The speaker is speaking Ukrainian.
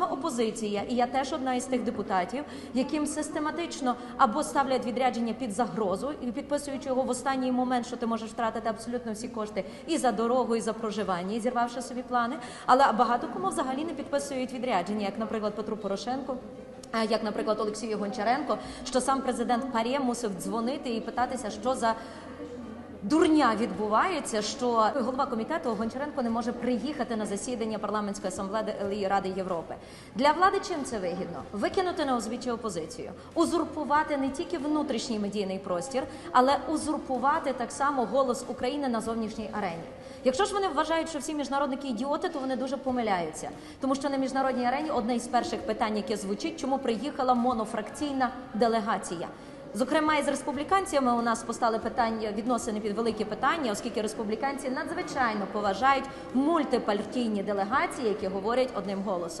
саме опозиція, і я теж одна із тих депутатів, яким систематично або ставлять відрядження під загрозу і підписуючи його в останній момент, що ти можеш втратити абсолютно всі кошти і за дорогу, і за проживання, і зірвавши собі плани. Але багато кому взагалі не підписують відрядження, як, наприклад, Петру Порошенку. Як, наприклад, Олексію Гончаренко, що сам президент Парє мусив дзвонити і питатися, що за дурня відбувається, що голова комітету Гончаренко не може приїхати на засідання парламентської асамблеї Ради Європи. Для влади чим це вигідно? Викинути на узбіччя опозицію, узурпувати не тільки внутрішній медійний простір, але узурпувати так само голос України на зовнішній арені. Якщо ж вони вважають, що всі міжнародники ідіоти, то вони дуже помиляються, тому що на міжнародній арені одне із перших питань, яке звучить, чому приїхала монофракційна делегація. Зокрема, із республіканцями у нас постали питання відносини під великі питання, оскільки республіканці надзвичайно поважають мультипартійні делегації, які говорять одним голосом.